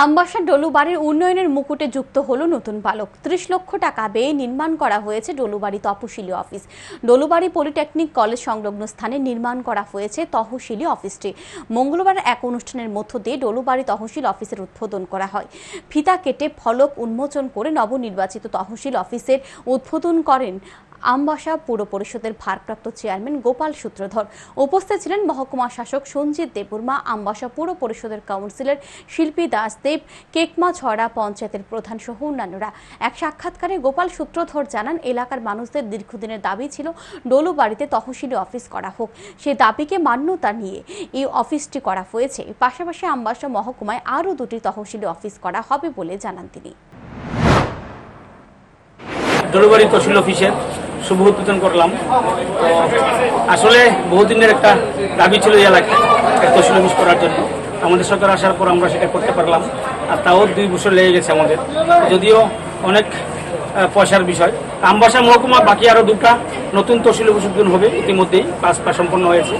আমবাসা ডলুবাড়ির উন্নয়নের মুকুটে যুক্ত হলো নতুন বালক। ত্রিশ লক্ষ টাকা ব্যয়ে নির্মাণ করা হয়েছে ডলুবাড়ি তহসিলি অফিস। ডলুবাড়ি পলিটেকনিক কলেজ সংলগ্ন স্থানে নির্মাণ করা হয়েছে তহসিলি অফিসটি। মঙ্গলবার এক অনুষ্ঠানের মধ্য দিয়ে ডলুবাড়ি তহসিল অফিসের উদ্বোধন করা হয়। ফিতা কেটে ফলক উন্মোচন করে নবনির্বাচিত তহসিল অফিসের উদ্বোধন করেন আমবাসা পুর পরিষদের ভারপ্রাপ্ত চেয়ারম্যান গোপাল সূত্রধর। উপস্থিত ছিলেন মহকুমা শাসক সঞ্জিত দেববর্মা, আমবাসা পুর পরিষদের কাউন্সিলর শিল্পী দাসদেব কেকমা ছড়া পঞ্চায়েতের প্রধান সহ অন্যান্যরা। এক সাক্ষাৎকারে গোপাল সূত্রধর জানান, এলাকার মানুষদের দীর্ঘদিনের দাবি ছিল ডোলু বাড়িতে তহসিলি অফিস করা হোক। সেই দাবিকে মান্যতা নিয়ে এই অফিসটি করা হয়েছে। পাশাপাশি আমবাসা মহকুমায় আরও দুটি তহসিলি অফিস করা হবে বলে জানান তিনি। তহসিল অফিসের শুভ উদ্বোধন করলাম। তো আসলে বহুদিনের একটা দাবি ছিল এলাকায়, একটা অফিস করার জন্য। আমাদের সরকার আসার পর আমরা সেটা করতে পারলাম, আর তাও দুই বছর লেগে গেছে আমাদের। যদিও অনেক পয়সার বিষয়। আমবাসা মহকুমা, বাকি আরও দুটা নতুন তহসিল উপসর্জন হবে ইতিমধ্যেই প্রায় সম্পন্ন হয়েছে।